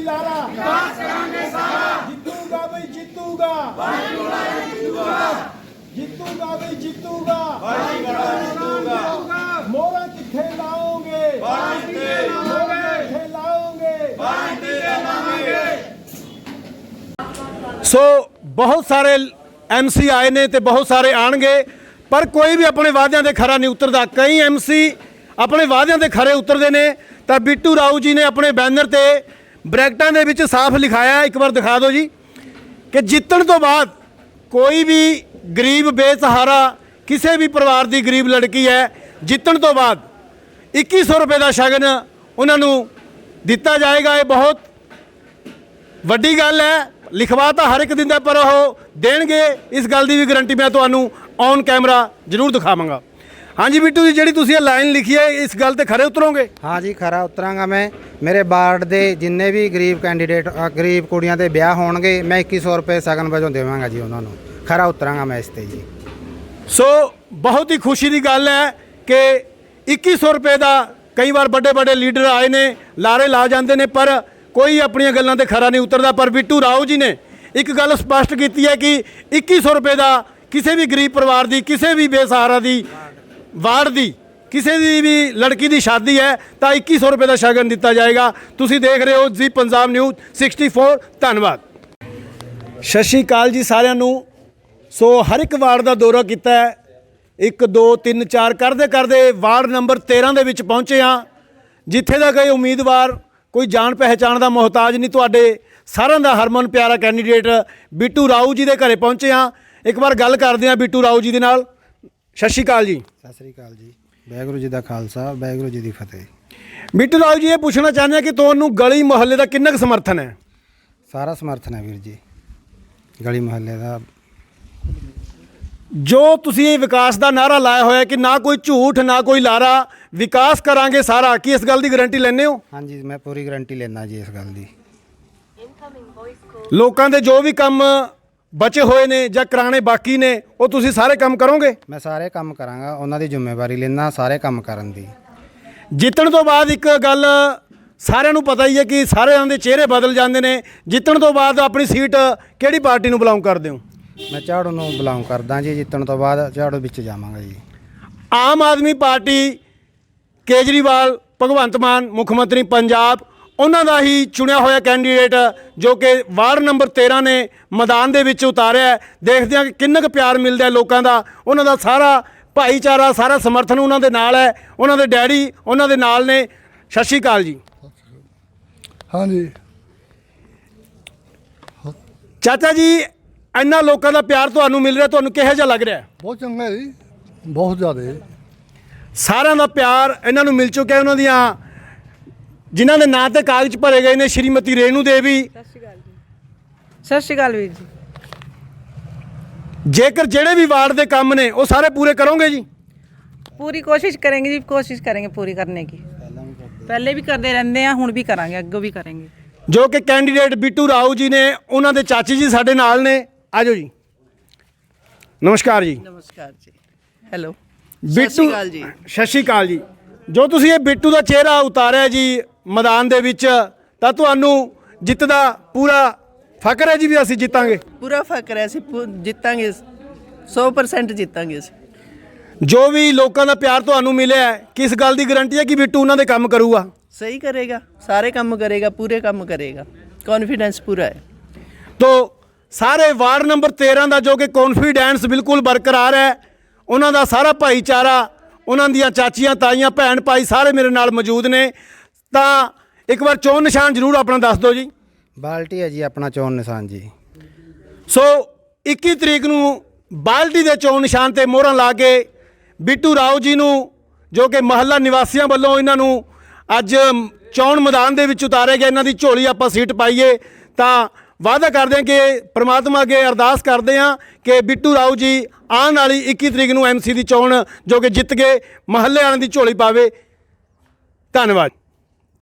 ਬਈ ਲਾਰਾ ਵਿਕਾਸ ਕਰਾਂਗੇ ਸਾਰਾ ਜਿੱਤੂਗਾ ਬਈ ਜਿੱਤੂਗਾ। ਵਾਹਿਗੁਰੂ ਜਿੱਤੂਗਾ ਜਿੱਤੂਗਾ ਬਈ ਜਿੱਤੂਗਾ। ਵਾਹਿਗੁਰੂ ਜਿੱਤੂਗਾ ਮੋਹਰਾਂ ਕਿੱਥੇ ਲਾਓਗੇ? ਬਾਣੀ ਤੇ ਲਾਓਗੇ? ਲਾਓਗੇ ਬਾਣੀ ਤੇ ਲਾਵਾਂਗੇ ਸੋ ਬਹੁਤ ਸਾਰੇ ਐਮਸੀ ਆਏ ਨੇ ਤੇ ਬਹੁਤ ਸਾਰੇ ਆਣਗੇ, ਪਰ ਕੋਈ ਵੀ ਆਪਣੇ ਵਾਅਦਿਆਂ ਦੇ ਖਰਾ ਨਹੀਂ ਉਤਰਦਾ। ਕਈ ਐਮਸੀ ਆਪਣੇ ਵਾਅਦਿਆਂ ਦੇ ਖਰੇ ਉਤਰਦੇ ਨੇ। ਤਾਂ ਬਿੱਟੂ ਰਾਉ ਜੀ ਨੇ ਆਪਣੇ ਬੈਨਰ ਤੇ ਬ੍ਰੈਕਟਾਂ ਦੇ ਵਿੱਚ ਸਾਫ਼ ਲਿਖਾਇਆ ਇੱਕ ਵਾਰ ਦਿਖਾ ਦਿਓ ਜੀ, ਕਿ ਜਿੱਤਣ ਤੋਂ ਬਾਅਦ ਕੋਈ ਵੀ ਗਰੀਬ ਬੇਸਹਾਰਾ, ਕਿਸੇ ਵੀ ਪਰਿਵਾਰ ਦੀ ਗਰੀਬ ਲੜਕੀ ਹੈ, ਜਿੱਤਣ ਤੋਂ ਬਾਅਦ 2100 ਰੁਪਏ ਦਾ ਸ਼ਗਨ ਉਹਨਾਂ ਨੂੰ ਦਿੱਤਾ ਜਾਏਗਾ। ਇਹ ਬਹੁਤ ਵੱਡੀ ਗੱਲ ਹੈ, ਲਿਖਵਾ ਤਾਂ ਹਰ ਇੱਕ ਦਿੰਦਾ ਪਰ ਉਹ ਦੇਣਗੇ। ਇਸ ਗੱਲ ਦੀ ਵੀ ਗਾਰੰਟੀ ਮੈਂ ਤੁਹਾਨੂੰ ਔਨ ਕੈਮਰਾ ਜ਼ਰੂਰ ਦਿਖਾਵਾਂਗਾ। ਹਾਂਜੀ ਬਿੱਟੂ ਜੀ ਜਿਹੜੀ ਤੁਸੀਂ ਇਹ ਲਾਈਨ ਲਿਖੀ ਹੈ ਇਸ ਗੱਲ ਤੇ ਖਰੇ ਉਤਰੋਗੇ? ਹਾਂ ਜੀ ਖਰਾ ਉਤਰਾਂਗਾ ਮੈਂ। ਮੇਰੇ ਵਾਰਡ ਦੇ ਜਿੰਨੇ ਵੀ ਗਰੀਬ ਕੈਂਡੀਡੇਟ ਅ, ਗਰੀਬ ਕੁੜੀਆਂ ਦੇ ਵਿਆਹ ਹੋਣਗੇ ਮੈਂ 2100 ਰੁਪਏ ਸਗਨ ਵਜੋਂ ਦੇਵਾਂਗਾ ਜੀ ਉਹਨਾਂ ਨੂੰ। ਖਰਾ ਉਤਰਾਂਗਾ ਮੈਂ ਇਸ ਤੇ ਜੀ। ਸੋ ਬਹੁਤ ਹੀ ਖੁਸ਼ੀ ਦੀ ਗੱਲ ਹੈ ਕਿ 2100 ਰੁਪਏ ਦਾ ਕਈ ਵਾਰ ਵੱਡੇ ਵੱਡੇ ਲੀਡਰ ਆਏ ਨੇ ਲਾਰੇ ਲਾ ਜਾਂਦੇ ਨੇ ਪਰ ਕੋਈ ਆਪਣੀਆਂ ਗੱਲਾਂ ਤੇ ਖਰਾ ਨਹੀਂ ਉਤਰਦਾ। ਪਰ ਬਿੱਟੂ ਰਾਓ ਜੀ ਨੇ ਇੱਕ ਗੱਲ ਸਪਸ਼ਟ ਕੀਤੀ ਹੈ ਕਿ 2100 ਰੁਪਏ ਦਾ ਕਿਸੇ ਵੀ ਗਰੀਬ ਪਰਿਵਾਰ ਦੀ ਕਿਸੇ ਵੀ ਬੇਸਹਾਰਾ ਦੀ ਵਾਰਡ ਦੀ, ਕਿਸੇ ਦੀ ਵੀ ਲੜਕੀ ਦੀ ਸ਼ਾਦੀ ਹੈ, ਤਾਂ 2100 ਰੁਪਏ ਦਾ ਸ਼ਗਨ ਦਿੱਤਾ ਜਾਏਗਾ। ਤੁਸੀਂ ਦੇਖ ਰਹੇ ਹੋ ਜੀ ਪੰਜਾਬ ਨਿਊਜ਼ 64 ਧੰਨਵਾਦ। ਸਤਿ ਸ਼੍ਰੀ ਅਕਾਲ ਜੀ ਸਾਰਿਆਂ ਨੂੰ। ਸੋ ਹਰ ਇੱਕ ਵਾਰਡ ਦਾ ਦੌਰਾ ਕੀਤਾ ਹੈ। 1 2 3 4 ਕਰਦੇ ਕਰਦੇ ਵਾਰਡ ਨੰਬਰ 13 ਦੇ ਵਿੱਚ ਪਹੁੰਚੇ ਹਾਂ। ਜਿੱਥੇ ਦਾ ਕੋਈ ਉਮੀਦਵਾਰ, ਕੋਈ ਜਾਣ ਪਹਿਚਾਣ ਦਾ ਮੁਹਤਾਜ ਨਹੀਂ ਤੁਹਾਡੇ ਸਾਰਿਆਂ ਦਾ ਹਰਮਨ ਪਿਆਰਾ ਕੈਂਡੀਡੇਟ ਬਿੱਟੂ ਰਾਊ ਜੀ ਦੇ ਘਰੇ ਪਹੁੰਚੇ ਹਾਂ। ਇੱਕ ਵਾਰ ਗੱਲ ਕਰਦੇ ਹਾਂ ਬਿੱਟੂ ਰਾਊ ਜੀ ਦੇ ਨਾਲ। ਸਤਿ ਸ਼੍ਰੀ ਅਕਾਲ ਜੀ। ਸਤਿ ਸ੍ਰੀ ਅਕਾਲ ਜੀ। ਵਾਹਿਗੁਰੂ ਜੀ ਦਾ ਖਾਲਸਾ ਵਾਹਿਗੁਰੂ ਜੀ ਦੀ ਫਤਿਹ। ਬਿੱਟੂ ਰਾਊ ਜੀ ਇਹ ਪੁੱਛਣਾ ਚਾਹੁੰਦੇ ਹਾਂ ਕਿ ਤੁਹਾਨੂੰ ਗਲੀ ਮੁਹੱਲੇ ਦਾ ਕਿੰਨਾ ਕੁ ਸਮਰਥਨ ਹੈ? ਸਾਰਾ ਸਮਰਥਨ ਹੈ ਵੀਰ ਜੀ। ਗਲੀ ਮੁਹੱਲੇ ਦਾ। ਜੋ ਤੁਸੀਂ ਇਹ ਵਿਕਾਸ ਦਾ ਨਾਰਾ ਲਾਇਆ ਹੋਇਆ ਕਿ ਨਾ ਕੋਈ ਝੂਠ ਨਾ ਕੋਈ ਲਾਰਾ ਵਿਕਾਸ ਕਰਾਂਗੇ ਸਾਰਾ ਕੀ ਇਸ ਗੱਲ ਦੀ ਗਾਰੰਟੀ ਲੈਂਦੇ ਹੋ? ਹਾਂਜੀ ਮੈਂ ਪੂਰੀ ਗਾਰੰਟੀ ਲੈਣਾ ਜੀ ਇਸ ਗੱਲ ਦੀ। ਲੋਕਾਂ ਦੇ ਜੋ ਵੀ ਕੰਮ ਬਚੇ ਹੋਏ ਨੇ ਜਾਂ ਕਰਾਣੇ ਬਾਕੀ ਨੇ ਉਹ ਤੁਸੀਂ ਸਾਰੇ ਕੰਮ ਕਰੋਗੇ? ਮੈਂ ਸਾਰੇ ਕੰਮ ਕਰਾਂਗਾ ਉਹਨਾਂ ਦੀ ਜ਼ਿੰਮੇਵਾਰੀ ਲੈਣਾ ਸਾਰੇ ਕੰਮ ਕਰਨ ਦੀ। ਜਿੱਤਣ ਤੋਂ ਬਾਅਦ ਇੱਕ ਗੱਲ ਸਾਰਿਆਂ ਨੂੰ ਪਤਾ ਹੀ ਹੈ ਕਿ ਸਾਰਿਆਂ ਦੇ ਚਿਹਰੇ ਬਦਲ ਜਾਂਦੇ ਨੇ। ਜਿੱਤਣ ਤੋਂ ਬਾਅਦ ਆਪਣੀ ਸੀਟ ਕਿਹੜੀ ਪਾਰਟੀ ਨੂੰ ਬਿਲੋਂਗ ਕਰਦੇ ਹੋ? ਮੈਂ ਝਾੜੂ ਨੂੰ ਬਿਲੋਂਗ ਕਰਦਾ ਜੀ ਜਿੱਤਣ ਤੋਂ ਬਾਅਦ ਝਾੜੂ ਵਿੱਚ ਜਾਵਾਂਗਾ ਜੀ। ਆਮ ਆਦਮੀ ਪਾਰਟੀ ਕੇਜਰੀਵਾਲ ਭਗਵੰਤ ਮਾਨ ਮੁੱਖ ਮੰਤਰੀ ਪੰਜਾਬ ਉਹਨਾਂ ਦਾ ਹੀ ਚੁਣਿਆ ਹੋਇਆ ਕੈਂਡੀਡੇਟ ਜੋ ਕਿ ਵਾਰਡ ਨੰਬਰ 13 ਨੇ ਮੈਦਾਨ ਦੇ ਵਿੱਚ ਉਤਾਰਿਆ ਹੈ। ਦੇਖਦੇ ਹਾਂ ਕਿ ਕਿੰਨਾ ਕੁ ਪਿਆਰ ਮਿਲਦਾ ਹੈ ਲੋਕਾਂ ਦਾ। ਉਹਨਾਂ ਦਾ ਸਾਰਾ ਭਾਈਚਾਰਾ ਸਾਰਾ ਸਮਰਥਨ ਉਹਨਾਂ ਦੇ ਨਾਲ ਹੈ। ਉਹਨਾਂ ਦੇ ਡੈਡੀ ਉਹਨਾਂ ਦੇ ਨਾਲ ਨੇ। ਸਤਿ ਸ਼੍ਰੀ ਅਕਾਲ ਜੀ। ਹਾਂਜੀ। ਚਾਚਾ ਜੀ ਇੰਨਾ ਲੋਕਾਂ ਦਾ ਪਿਆਰ ਤੁਹਾਨੂੰ ਮਿਲ ਰਿਹਾ ਤੁਹਾਨੂੰ ਕਿਹੋ ਜਿਹਾ ਲੱਗ ਰਿਹਾ? ਬਹੁਤ ਚੰਗਾ ਹੈ ਜੀ। ਬਹੁਤ ਜ਼ਿਆਦਾ ਸਾਰਿਆਂ ਦਾ ਪਿਆਰ ਇਹਨਾਂ ਨੂੰ ਮਿਲ ਚੁੱਕਿਆ ਉਹਨਾਂ ਦੀਆਂ ਜਿਨ੍ਹਾਂ ਦੇ ਨਾਂ ਤੇ ਕਾਗਜ਼ ਭਰੇ ਗਏ ਨੇ ਸ਼੍ਰੀਮਤੀ ਰੇਨੂ ਦੇਵੀ। ਸਤਿ ਸ਼੍ਰੀ ਅਕਾਲ ਸਤਿ ਸ਼੍ਰੀ ਅਕਾਲ ਵੀਰ ਜੀ। ਜੇਕਰ ਜਿਹੜੇ ਵੀ ਵਾਰਡ ਦੇ ਕੰਮ ਨੇ ਉਹ ਸਾਰੇ ਪੂਰੇ ਕਰੋਗੇ ਜੀ? ਪੂਰੀ ਕੋਸ਼ਿਸ਼ ਕਰਾਂਗੇ ਜੀ ਕੋਸ਼ਿਸ਼ ਕਰਾਂਗੇ ਪੂਰੀ ਕਰਨੇ ਦੀ। ਪਹਿਲੇ ਵੀ ਕਰਦੇ ਰਹਿੰਦੇ ਆ ਹੁਣ ਵੀ ਕਰਾਂਗੇ ਅੱਗੋਂ ਵੀ ਕਰਾਂਗੇ। ਜੋ ਕਿ ਕੈਂਡੀਡੇਟ ਬਿੱਟੂ ਰਾਓ ਜੀ ਨੇ ਉਹਨਾਂ ਦੇ ਚਾਚੀ ਜੀ ਸਾਡੇ ਨਾਲ ਨੇ। ਆਜੋ ਜੀ। ਨਮਸਕਾਰ ਜੀ। ਨਮਸਕਾਰ ਜੀ। ਹੈਲੋ ਬਿੱਟੂ ਸਤਿ ਸ਼੍ਰੀ ਅਕਾਲ ਜੀ। ਜੋ ਤੁਸੀਂ ਇਹ ਬਿੱਟੂ ਦਾ ਚਿਹਰਾ ਉਤਾਰਿਆ ਜੀ ਮੈਦਾਨ ਦੇ ਵਿੱਚ ਤਾਂ ਤੁਹਾਨੂੰ ਜਿੱਤ ਦਾ ਪੂਰਾ ਫਕਰ ਹੈ ਜੀ ਵੀ ਅਸੀਂ ਜਿੱਤਾਂਗੇ? ਪੂਰਾ ਫਕਰ ਹੈ ਅਸੀਂ ਪੂ- ਜਿੱਤਾਂਗੇ 100% ਜਿੱਤਾਂਗੇ ਅਸੀਂ। ਜੋ ਵੀ ਲੋਕਾਂ ਦਾ ਪਿਆਰ ਤੁਹਾਨੂੰ ਮਿਲਿਆ ਹੈ, ਕਿਸ ਗੱਲ ਦੀ ਗਾਰੰਟੀ ਹੈ ਕਿ ਬਿੱਟੂ ਉਹਨਾਂ ਦੇ ਕੰਮ ਕਰੂਗਾ? ਸਹੀ ਕਰੇਗਾ ਸਾਰੇ ਕੰਮ ਕਰੇਗਾ ਪੂਰੇ ਕੰਮ ਕਰੇਗਾ। ਕੌਨਫੀਡੈਂਸ ਪੂਰਾ ਹੈ। ਤੋ ਸਾਰੇ ਵਾਰਡ ਨੰਬਰ 13 ਦਾ ਜੋ ਕਿ ਕੌਨਫੀਡੈਂਸ ਬਿਲਕੁਲ ਬਰਕਰਾਰ ਹੈ ਉਹਨਾਂ ਦਾ ਸਾਰਾ ਭਾਈਚਾਰਾ ਉਹਨਾਂ ਦੀਆਂ ਚਾਚੀਆਂ ਤਾਈਆਂ ਭੈਣ ਭਾਈ ਸਾਰੇ ਮੇਰੇ ਨਾਲ ਮੌਜੂਦ ਨੇ। ਤਾਂ ਇੱਕ ਵਾਰ ਚੋਣ ਨਿਸ਼ਾਨ ਜ਼ਰੂਰ ਆਪਣਾ ਦੱਸ ਦਿਓ ਜੀ। ਬਾਲਟੀ ਹੈ ਜੀ ਆਪਣਾ ਚੋਣ ਨਿਸ਼ਾਨ ਜੀ। ਸੋ 21 ਤਰੀਕ ਨੂੰ ਬਾਲਟੀ ਦੇ ਚੋਣ ਨਿਸ਼ਾਨ ਤੇ ਮੋਹਰਾਂ ਲਾ ਕੇ ਬਿੱਟੂ ਰਾਓ ਜੀ ਨੂੰ ਜੋ ਕਿ ਮਹੱਲਾ ਨਿਵਾਸੀਆਂ ਵੱਲੋਂ ਇਹਨਾਂ ਨੂੰ ਅੱਜ ਚੋਣ ਮੈਦਾਨ ਦੇ ਵਿੱਚ ਉਤਾਰਿਆ ਗਿਆ ਇਹਨਾਂ ਦੀ ਝੋਲੀ ਆਪਾਂ ਸੀਟ ਪਾਈਏ ਤਾਂ ਵਾਅਦਾ ਕਰਦੇ ਹਾਂ ਕਿ ਪ੍ਰਮਾਤਮਾ ਅੱਗੇ ਅਰਦਾਸ ਕਰਦੇ ਹਾਂ ਕਿ ਬਿੱਟੂ ਰਾਓ ਜੀ ਆਉਣ ਵਾਲੀ 21 ਤਰੀਕ ਨੂੰ ਐਮਸੀ ਦੀ ਚੋਣ ਜੋ ਕਿ ਜਿੱਤ ਕੇ ਮਹੱਲੇ ਵਾਲਿਆਂ ਦੀ ਝੋਲੀ ਪਾਵੇ। ਧੰਨਵਾਦ।